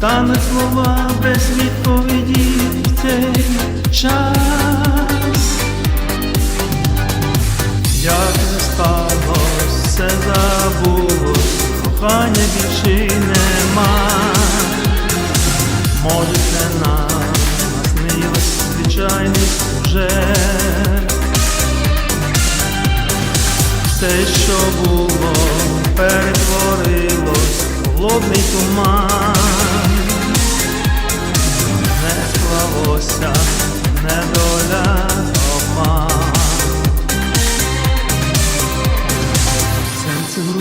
Тануть слова без відповіді в цей час, як не сталося, все забулось, кохання більше нема, може нам наснилось звичайний уже. все, що було, перетворилось, холодний туман.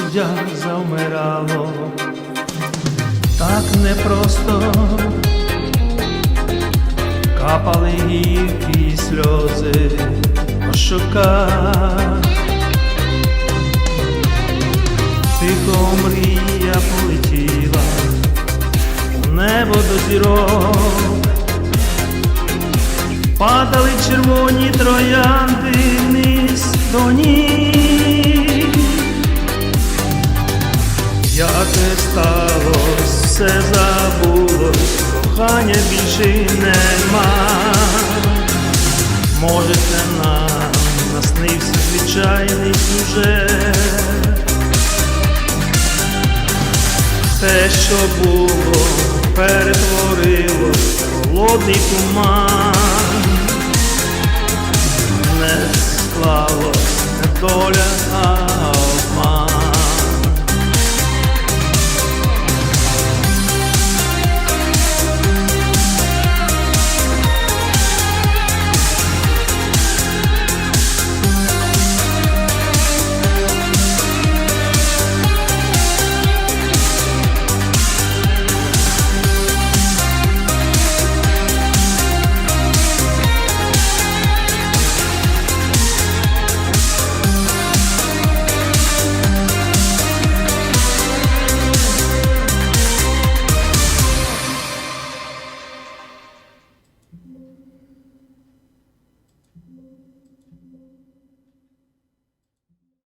Грудях завмирало, так непросто капали гіркі сльози по. Тихо мрія полетіла у небо до зірок, падали червоні троянди вниз до ніг. Кохання більше нема. Може, це нам наснився звичайний сюжет. Те, що було, перетворилось холодний туман, не склалось не доля,